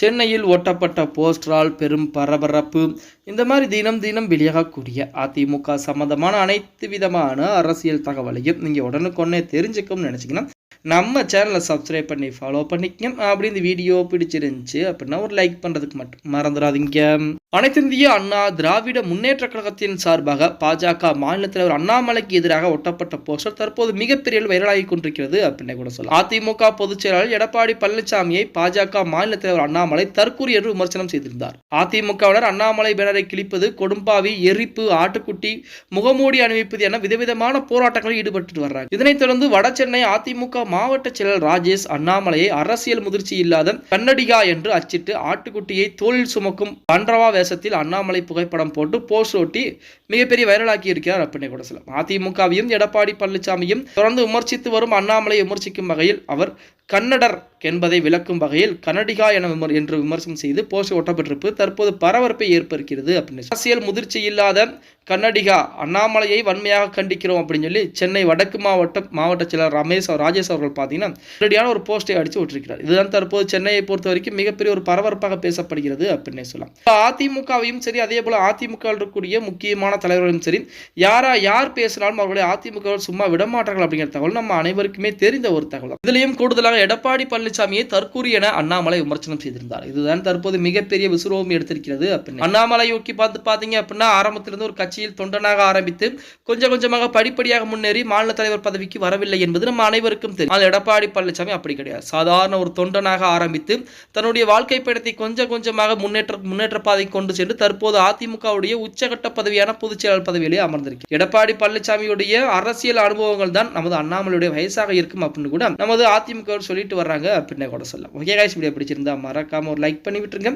சென்னையில் ஒட்டப்பட்ட போஸ்டரால் பெரும் பரபரப்பு. இந்த மாதிரி தினம் தினம் வெளியாகக்கூடிய அதிமுக சம்பந்தமான அனைத்து விதமான அரசியல் தகவலையும் நீங்கள் உடனுக்குடனே தெரிஞ்சுக்கணும்னு நினச்சிங்கன்னா நம்ம சேனலை சப்ஸ்கிரைப் பண்ணி ஃபாலோ பண்ணிக்கங்க. அப்படி இந்த வீடியோ பிடிச்சிருந்துச்சு அப்படின்னா ஒரு லைக் பண்ணுறதுக்கு மட்டும் மறந்துடாதீங்க. அனைத்து இந்திய அண்ணா திராவிட முன்னேற்ற கழகத்தின் சார்பாக பாஜக மாநில தலைவர் அண்ணாமலைக்கு எதிராக ஒட்டப்பட்ட போஸ்டர் தற்போது மிகப்பெரிய வைரலாகி கொண்டிருக்கிறது அப்படின்னு கூட சொல்லலாம். அதிமுக பொதுச் செயலாளர் எடப்பாடி பழனிசாமியை பாஜக மாநில தலைவர் அண்ணாமலை தற்கூறி என்று விமர்சனம் செய்திருந்தார். அதிமுகவினர் அண்ணாமலை பேனரை கிழிப்பது கொடும்பாவி எரிப்பு ஆட்டுக்குட்டி முகமூடி அணிவிப்பது என விதவிதமான போராட்டங்களில் ஈடுபட்டு வர்றாங்க. இதனைத் தொடர்ந்து வட சென்னை அதிமுக மாவட்ட செயலர் ராஜேஷ் அண்ணாமலையை அரசியல் முதிர்ச்சி இல்லாத கன்னடிகா என்று அச்சிட்டு ஆட்டுக்குட்டியை தோளில் சுமக்கும் பன்றவா வேஷத்தில் அண்ணாமலை புகைப்படம் போட்டு போஸ்ட் ஒட்டி மிகப்பெரிய வைரலாக்கி இருக்கிறார் அப்படின்னு கூட சொல்லலாம். அதிமுகவையும் எடப்பாடி பழனிசாமியும் தொடர்ந்து விமர்சித்து வரும் அண்ணாமலை விமர்சிக்கும் வகையில் அவர் கன்னடர் என்பதை விளக்கும் வகையில் கன்னடிகா என விமர் என்று விமர்சனம் செய்து போஸ்ட் ஒட்டப்பட்டிருப்பு தற்போது பரபரப்பை ஏற்படுகிறது அப்படின்னு அரசியல் முதிர்ச்சி இல்லாத கன்னடிகா அண்ணாமலையை வன்மையாக கண்டிக்கிறோம் அப்படின்னு சொல்லி சென்னை வடக்கு மாவட்ட மாவட்ட செயலர் ரமேஷ் அவர் ராஜேஷ் அவர்கள் பார்த்தீங்கன்னா நேரடியான ஒரு போஸ்டை அடித்து விட்டிருக்கிறார். இதுதான் தற்போது சென்னையை பொறுத்த வரைக்கும் மிகப்பெரிய ஒரு பரபரப்பாக பேசப்படுகிறது அப்படின்னே சொல்லலாம். இப்போ அதிமுகவையும் சரி அதே போல் அதிமுக இருக்கக்கூடிய முக்கியமான தலைவர்களும் சரி யாரா யார் பேசினாலும் அவர்களுடைய அதிமுக சும்மா விடமாட்டார்கள் அப்படிங்கிற தகவல் நம்ம அனைவருக்குமே தெரிந்த ஒரு தகவல் இதுலையும் கூடுதலாக எடப்பாடி பழனிசாமியை தற்கூறி என அண்ணாமலை விமர்சனம் செய்திருந்தார். இதுதான் தற்போது மிகப்பெரிய விசுரோகம் எடுத்திருக்கிறது அப்படின்னு. அண்ணாமலை நோக்கி பார்த்து பாத்தீங்க அப்படின்னா ஆரம்பத்திலிருந்து ஒரு கட்சியில் தொண்டனாக ஆரம்பித்து கொஞ்சம் கொஞ்சமாக படிப்படியாக முன்னேறி மாநில தலைவர் பதவிக்கு வரவில்லை என்பது நம்ம அனைவருக்கும் தெரியும். ஆனால் எடப்பாடி பழனிசாமி அப்படி கிடையாது. சாதாரண ஒரு தொண்டனாக ஆரம்பித்து தன்னுடைய வாழ்க்கை பயணத்தை கொஞ்சம் கொஞ்சமாக முன்னேற்ற முன்னேற்ற பாதை கொண்டு சென்று தற்போது அதிமுகவுடைய உச்சகட்ட பதவியான பொதுச் செயலாளர் பதவியிலே அமர்ந்திருக்கு எடப்பாடி பழனிசாமியுடைய அரசியல் அனுபவங்கள் தான் நமது அண்ணாமலையுடைய வயசாக இருக்கும் அப்படின்னு கூட நமது அதிமுக சொல்லிட்டு வர்றாங்க அப்படின்னு கூட சொல்லலாம். ஓகே காய்ச்சி வீடியோ பிடிச்சிருந்தா மறக்காமல் ஒரு லைக் பண்ணி விட்டுருங்க.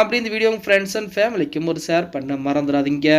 அப்படி இந்த வீடியோ ஃப்ரெண்ட்ஸ் அண்ட் ஃபேமிலிக்கும் ஒரு ஷேர் பண்ண மறந்துடாதீங்க.